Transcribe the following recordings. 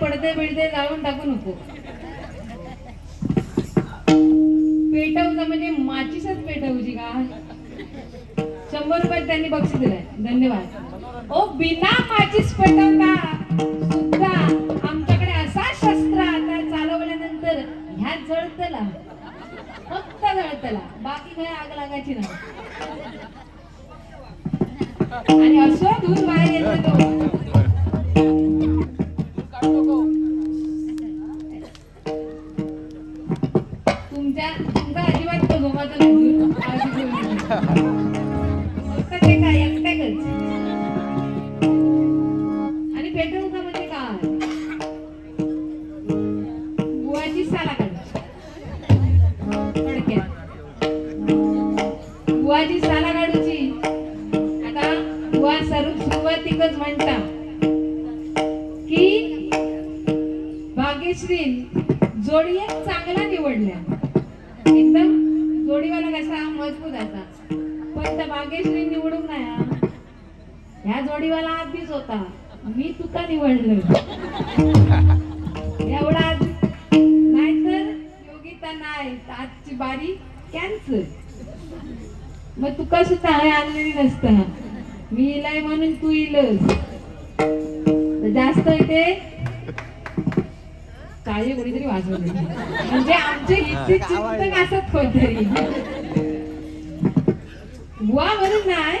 पडदे बिडदे जाळून टाकू नको. पेटवता म्हणजे माचीसच पेटवची का? शंभर रुपये त्यांनी बक्षीस दिलाय. धन्यवाद. ओ बिना माचीस पेटवता सुद्धा आमच्याकडे असा शस्त्र आता चालवल्यानंतर ह्या जळतला. फक्त जळतला. बाकी काय आग लागायची नाही. आणि असं दूर बाहेर येतो तो. जोडीवाला आधीच होता. मी तुका निवडलं. एवढा नाहीतर योगिता नाही आजची बारी कॅन्सल मग तुका सुद्धा हाय आणलेली नसता. मी इलाय म्हणून तू इलस. तर जास्त इथे काळी कोणीतरी वाजवली. म्हणजे आमचे इथे चिंतक असत कोणतरी. बुवा म्हणून नाही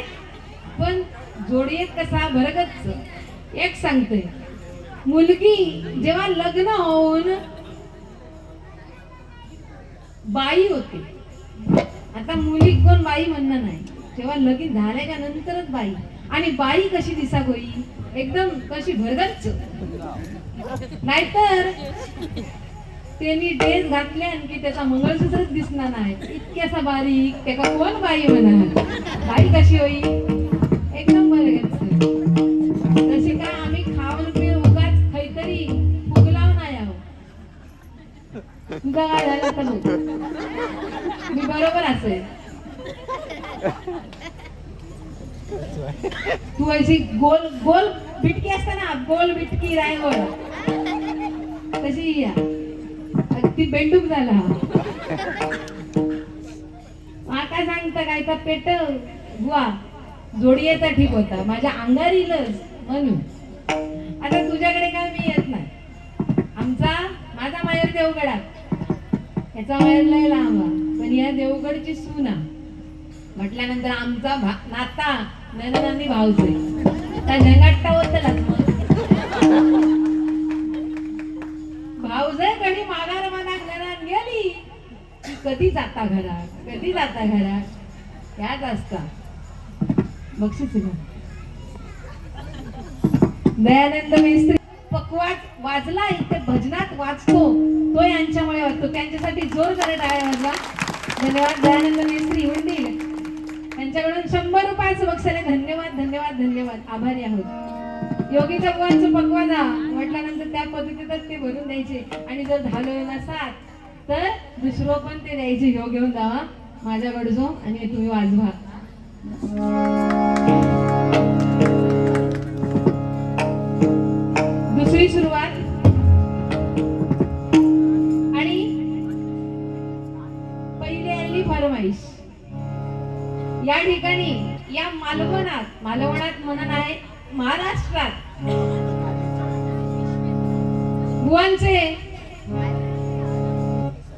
जोडी कसा भरगच एक सांगते. मुलगी जेव्हा लग्न होऊन बाई होते. आता मुली कोण बाई म्हणणं नाही. जेव्हा लगीन झाल्याच्या नंतरच बाई. आणि बाई कशी दिसा होई एकदम कशी भरगच नाहीतर त्यांनी ड्रेस घातले की त्याचा मंगळसूत्रच दिसणार नाही. इतक्यासा बारीक. त्याका कोण बाई म्हणा बाई कशी होई? तशी काय आम्ही खाऊन पिऊन उगाच खैतरी फुगलाव नाही आहो. तुझा काय झाला तर मी बरोबर असेल. तू अशी गोल गोल बिटकी असते ना गोल बिटकी रायगोळ तशी या. अगदी बेंडूक झाला. माका सांगता काय तर पेट गुवा जोडीचा ठीक होता. माझ्या अंगार येईलच म्हणून आता तुझ्याकडे काय मी येत नाही. आमचा माझा माहेर देवगडात. याचा माहेर लय लांब पण या देवगडची सुना म्हटल्यानंतर आमचा भा नाता नंदनानी भाऊचे त्या झंगाट्टा होतलाच मग भाऊजे कधी माघार मनाक घरात गेली? कधी जाता घरात? कधी जाता घरात? याच असता. बक्षीस दयानंद मिस्त्री पकवाट वाजला इथे भजनात वाचतो तो यांच्यामुळे वाचतो त्यांच्यासाठी जोर जरा आहे वाजला धन्यवाद दयानंद मिस्त्री उंडील त्यांच्याकडून शंभर रुपयाचं बक्षाने धन्यवाद धन्यवाद धन्यवाद. आभारी आहोत. योगी भगवानचं पकवाना म्हटल्यानंतर त्या पद्धतीतच ते भरून द्यायचे. आणि जर झालो नसात तर दुसरं पण ते द्यायचे. योग घेऊन जावा. माझ्याकडचो आणि तुम्ही वाजवा. म्हणून आहे महाराष्ट्रात. बुवांचे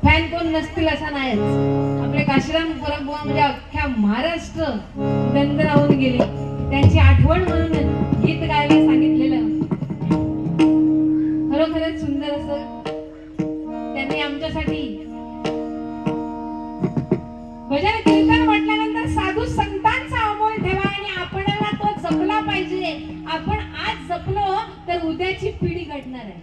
फॅन कोण नसतील असा नाहीच आपले काशीराम परमबुवा म्हणजे अख्ख्या महाराष्ट्र दंग राहून गेले. त्यांची आठवण म्हणून गीत गायला सांगितलेलं. खरोखरच सुंदर असं. त्यांनी आमच्यासाठी भजन केलं उद्याची पिढी घडणार आहे.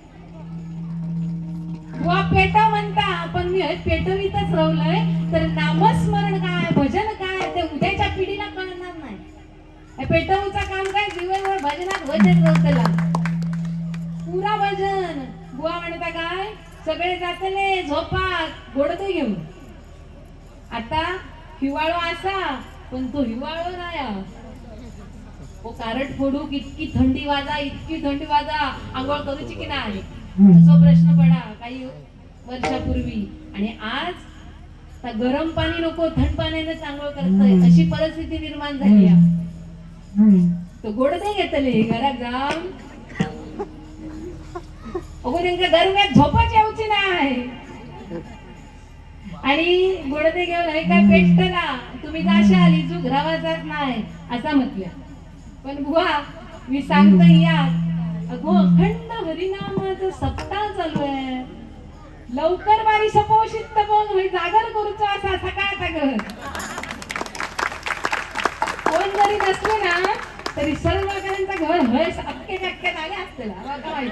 बुवा पेटा म्हणता पण मी पेटवीतच राहलोय तर नामस्मरण काय भजन काय ते उद्याच्या पिढीला कळणार नाही. पेटवूचा काम काय दिवसभर भजनात भजन रवतला. पुरा भजन. बुवा म्हणता काय सगळे जातले झोपात गोडतो घेऊन. आता हिवाळो असा पण तो हिवाळो नाही कारट फोडू इतकी थंडी वाजा इतकी थंडी वाजा. आंघोळ करूची की नाही? असो प्रश्न पडा. काही वर्षापूर्वी. आणि आज गरम पाणी नको थंड पाण्याने चांगलं करतोय. अशी परिस्थिती निर्माण झाली आहे. तो गोड नाही घेतले. घरात जाऊन. अगो त्यांच्या दरम्यान झोपाची यावची नाही. आणि गोडते घेऊन हे काय पेटला? तुम्ही जाशाल इजू घरावा जात नाही. असा म्हटलं. पण बुवा मी सांगता या. अगो अखंड हरिनामाचं सप्ताह चालू आहे. लवकर बारी सपोषित बघ जागर करूचो असा सकाळ सगळं. कोण जरी नसले ना तरी सर्व जणांचा घर हय अक्के अक्के आले असते काय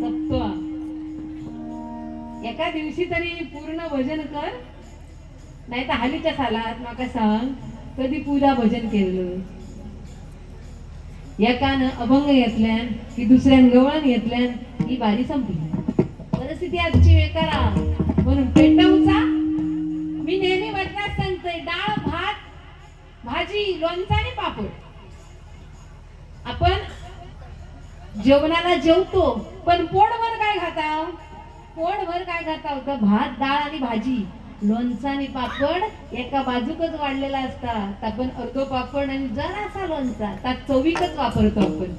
सप्तवा. एका दिवशी तरी पूर्ण भजन कर. नाही तर हालीच्या सालात माका सांग कधी पूजा भजन केलं एकानं अभंग घेतल्यान की दुसऱ्यान गवळण घेतल्यान ही बारी संपली. परिस्थिती आजची बेकारा म्हणून पेटवचा मी नेहमी वचनात सांगतोय डाळ भात भाजी लोणचं आणि पापड. आपण जेवणाला जेवतो पण पोटभर काय खाता? पोटभर काय खाता होतं? भात डाळ आणि भाजी. लोणचा आणि पापड एका बाजूकच वाढलेला असतात आपण अर्धो पापड आणि जरासा लोणचा. त्यात चवीकच वापरतो आपण.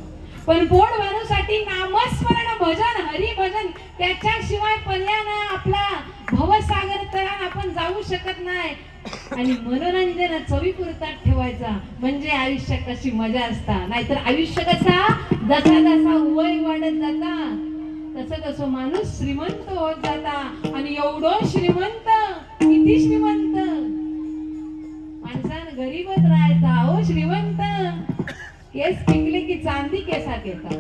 पण पोट भरूसाठी नामस्मरण भजन हरिभजन त्याच्याशिवाय पर्याय आपला भवसागर तरान आपण जाऊ शकत नाही. आणि मनोरंजन चवी पुरतात ठेवायचा. म्हणजे आयुष्य कशी मजा असता. नाहीतर आयुष्य कसा? जसा जसा वय वाढत जाता तसं तसं माणूस श्रीमंत होत जाता. आणि एवढं श्रीमंत किती श्रीमंत? माणसान गरीबच राहायचा. हो श्रीमंत. केस पिकले की चांदी केसात येतात.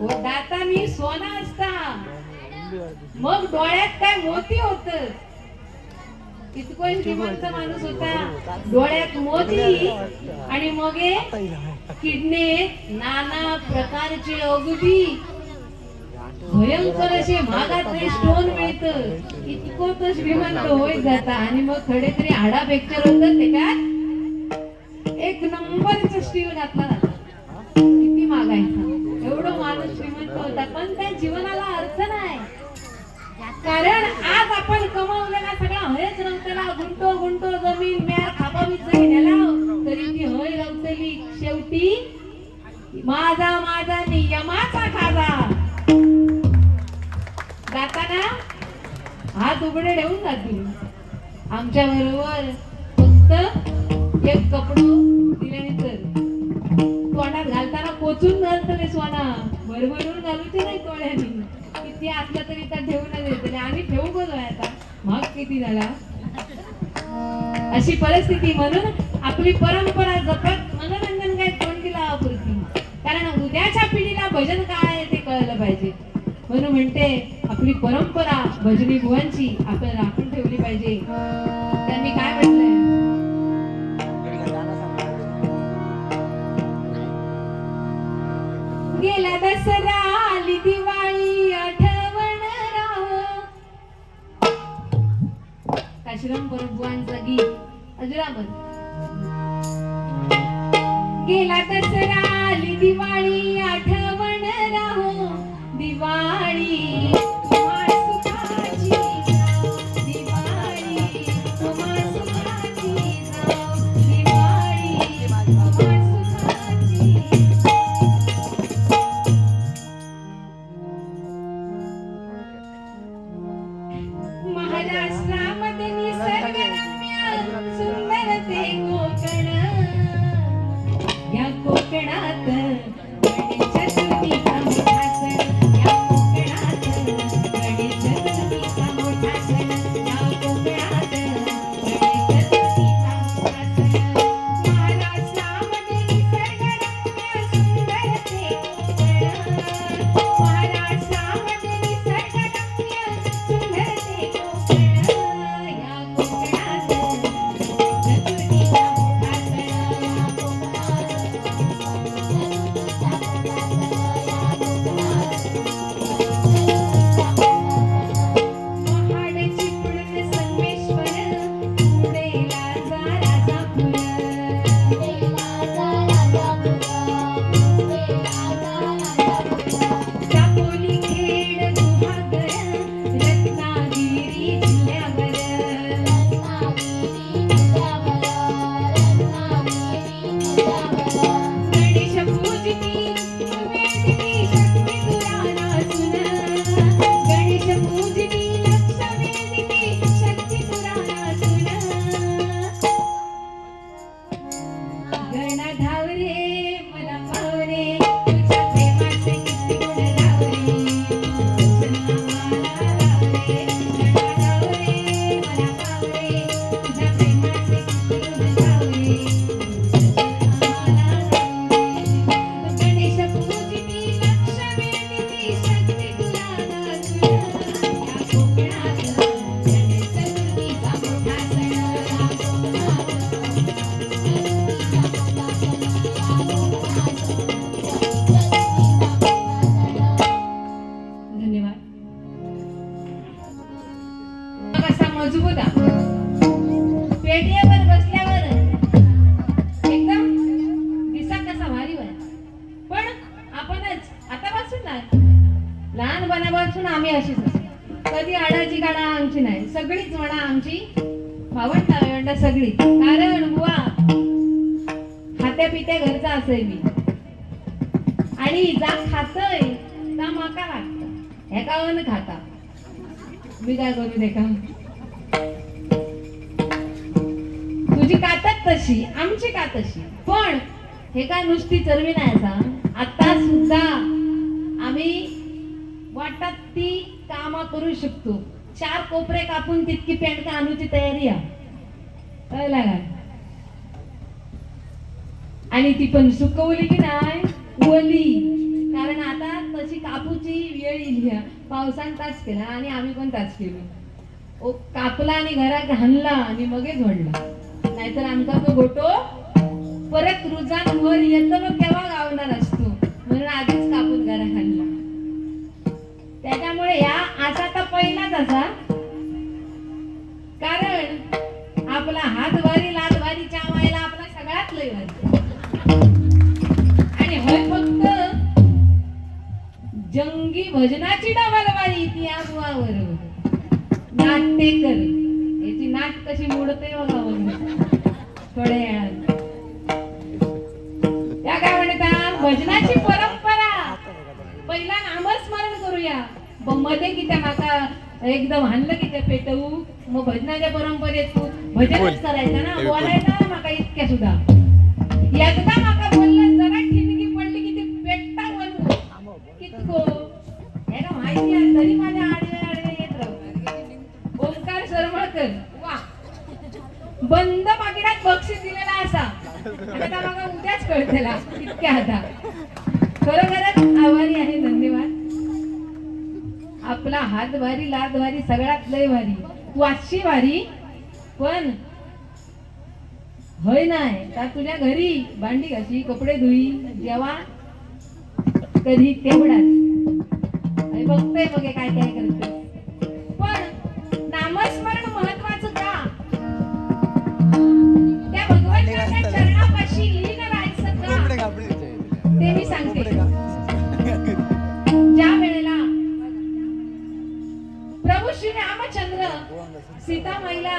हो, ओ दातानी सोना असता. मग डोळ्यात काय मोती होत? इतकं श्रीमंत माणूस होता. डोळ्यात मोती आणि मग किडनीत नाना प्रकारचे अगदी भयंकर असे महागातले स्टोन मिळत. इतकं श्रीमंत होत जाता. आणि मग खडे तरी आडा फ्रॅक्चर होत ते काय? एक नंबरचा स्टील घातला किती मागायचा? एवढं माणूस श्रीमंत होता. पण त्या जीवनाला अर्थ नाही. कारण आज आपण कमावलेला सगळा हयच रंगतला. गुंटो गुंटो जमीन म्या खापावीत जरी नेला तरी ती हय रंगतली. शेवटी माझा माझा नियमाचा खाजा जाताना हात उघडे ठेवून जातील. आमच्या बरोबर फक्त एक कपडो दिल्याने तर तोंडात घालताना कोचून घालतले सोना भरभरून घालूचे नाही तोळ्याने किती असलं तरी तर ठेवूनच येतले आम्ही ठेवू बोलतोय आता. मग किती झाला? अशी परिस्थिती म्हणून आपली परंपरा जपत मनोरंजन काय तोंड अपुरती कारण उद्याच्या पिढीला भजन काय आहे ते कळलं पाहिजे. म्हणून म्हणते आपली परंपरा भजनी बुवांची आपण राखून ठेवली पाहिजे. त्यांनी काय म्हटलंय? गेला दसरा आली दिवाळी आठवण राहो काशीराम परबुवांचा गीत. अजरामर गेला दसरा आली दिवाळी मजबूत पेटीएवर बसल्यावर एकदम दिसा कसा भारीवर पण आपणच आतापासून ना लहानपणापासून आम्ही अशीच कधी आडाची गाडा आमची नाही सगळीच म्हणा आमची भावंडा भावंडा सगळी. कारण बुवा खात्या पित्या घरचा असेल मी. आणि जा खातय ना माका लागतं ह्या गावानं खाता? मी काय करू देखा तशी आमची का तशी? पण हे काय नुसती चरवी नाही असा. आता सुद्धा आम्ही वाटत ती कामा करू शकतो. चार कोपरे कापून तितकी पेंट आणूची तयारी आहे? कळला आणि ती पण सुकवली की नाही? ओली. कारण आता तशी कापूची वेळ इली पावसान ताच केला आणि आम्ही पण ताच केलो. ओ कापला आणि घरात घाणला आणि मगे झोडला नाहीतर आमचा तो गोटो परत रुजान वर येतो मग केव्हा गावणार असतो म्हणून आधीच कापून घरा खाल्ला त्याच्यामुळे या असा तर पहिलाच असा. कारण आपला हात वारी लात वारी चावायला आपला सगळ्यात लय वारी आणि होय फक्त जंगी भजनाची डावाला वारी ती या नाट्यकर. याची नाट कशी मोडते बघा बघा. थोड्या त्या काय म्हणतात भजनाची परंपरा. पहिला नामस्मरण करूया. ब- मध्ये की त्या माका एकदम हाणलं की त्या पेटवू. मग भजनाच्या परंपरेत तू भजनच करायचं ना? बोलायचं ना माका इतक्या सुद्धा. एकदा वाची भारी पण होय नाही तर तुझ्या घरी भांडी घाशी कपडे धुई जेव्हा कधी? तेवढाच आणि बघतोय बघे काय काय करते पण नामस्मरण महत्वाचं का? त्या भगवंताच्या चरणापाशी लीन राहायचं का? ते मी सांगते. सीतामाईला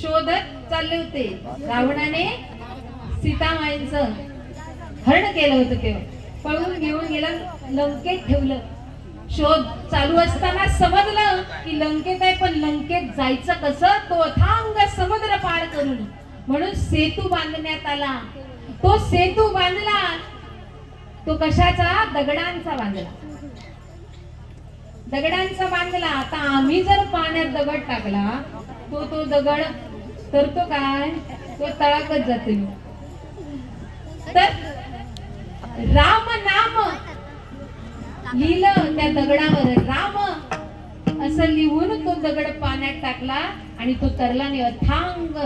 शोधत चालले होते. रावणाने सीतामाईंचं हरण केलं होतं तेव्हा पळून घेऊन गेलं लंकेत ठेवलं. शोध चालू असताना समजलं की लंकेत आहे पण लंकेत जायचं कसं? तो अथांग समुद्र पार करून. म्हणून सेतू बांधण्यात आला. तो सेतू बांधला. तो कशाचा? दगडांचा बांधला. दगडांचा बांधला. आता आम्ही जर पाण्यात दगड टाकला तो तो दगड तरतो काय? तो तळाकच जाते तर राम नाम लिहिलं त्या दगडावर. राम असं लिहून तो दगड पाण्यात टाकला आणि तो तरलाने अथांग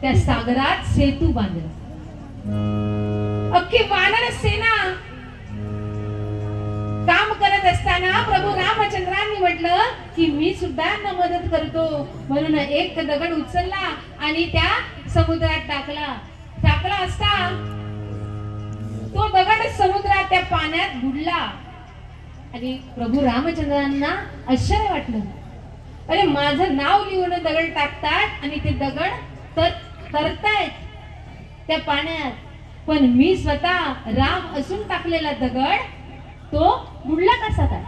त्या सागरात सेतू बांधला. अख्खी वानर सेना काम करत असताना प्रभू रामचंद्रांनी म्हटलं की मी सुद्धा न मदत करतो. म्हणून एक दगड उचलला आणि त्या समुद्रात टाकला. टाकला असता तो दगड समुद्रात त्या पाण्यात बुडला. आणि प्रभू रामचंद्रांना आश्चर्य वाटलं. अरे माझं नाव लिहून दगड टाकतात आणि ते दगड तर तरतायत त्या पाण्यात. पण मी स्वतः राम असून टाकलेला दगड तो बुडला कसा काय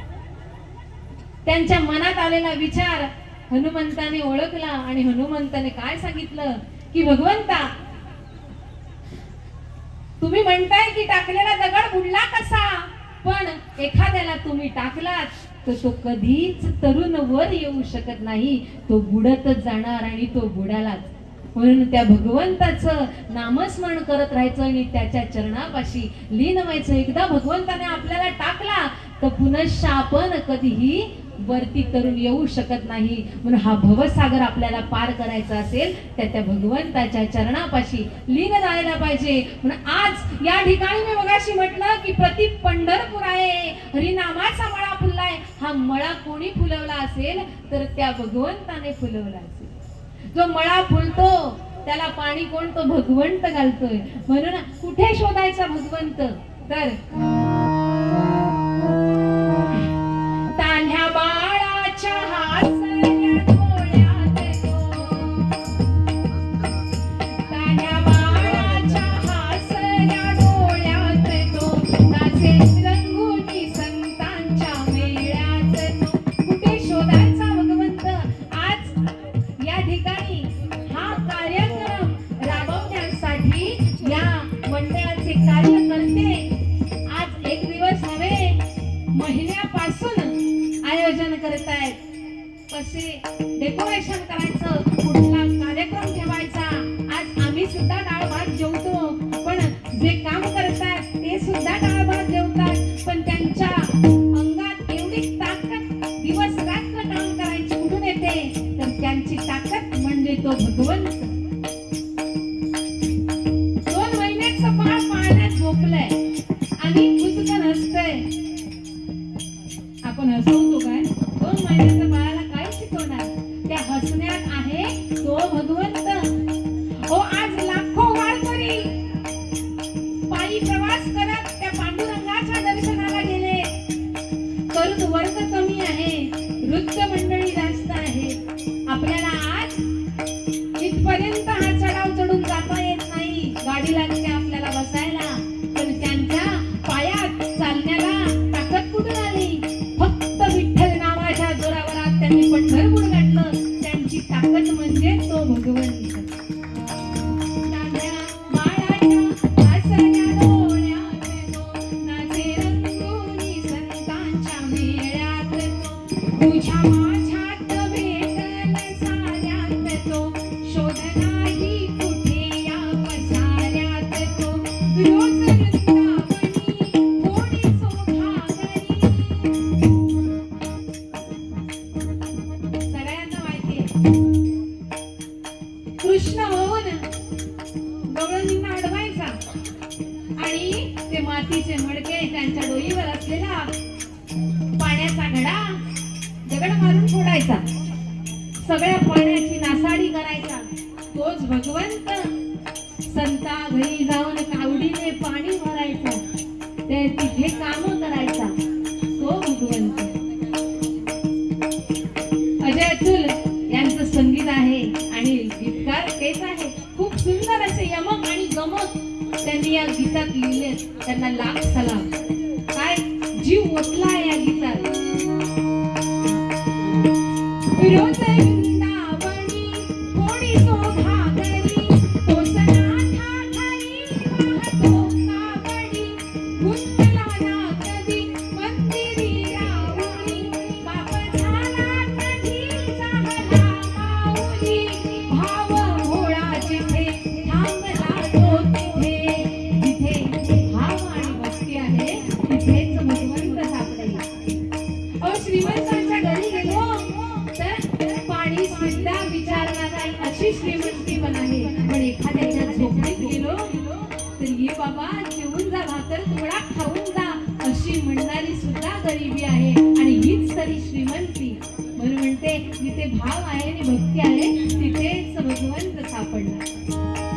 त्यांच्या मनात आलेला विचार हनुमंताने ओळखला आणि हनुमंताने काय सांगितलं? की भगवंता तुम्ही म्हणताय की टाकलेला दगड बुडला कसा? पण एखाद्याला तुम्ही टाकलात तर तो कधीच तरुण वर येऊ शकत नाही. तो बुडतच जाणार आणि तो बुडालाच. म्हणून त्या भगवंताचं नामस्मरण करत राहायचं आणि त्याच्या चरणापाशी लीन व्हायचं. एकदा भगवंताने आपल्याला टाकला तर पुनश्च आपण कधीही वरती तरुण येऊ शकत नाही. म्हणून हा भवसागर आपल्याला पार करायचा असेल तर त्या भगवंताच्या चरणापाशी लीन राहायला पाहिजे. म्हणून आज या ठिकाणी मी मगाशी म्हटलं की प्रति पंढरपूर आहे. हरिनामाचा मळा फुललाय. हा मळा कोणी फुलवला असेल तर त्या भगवंताने फुलवला असेल. जो मळा फुलतो त्याला पाणी कोण तो भगवंत घालतोय. म्हणून कुठे शोधायचा भगवंत? तर तान्ह्या बाळाच्या हात you. सारी श्रीमंती. म्हणून म्हणते जिथे भाव आहे आणि भक्ती आहे तिथेच भगवंत सापडला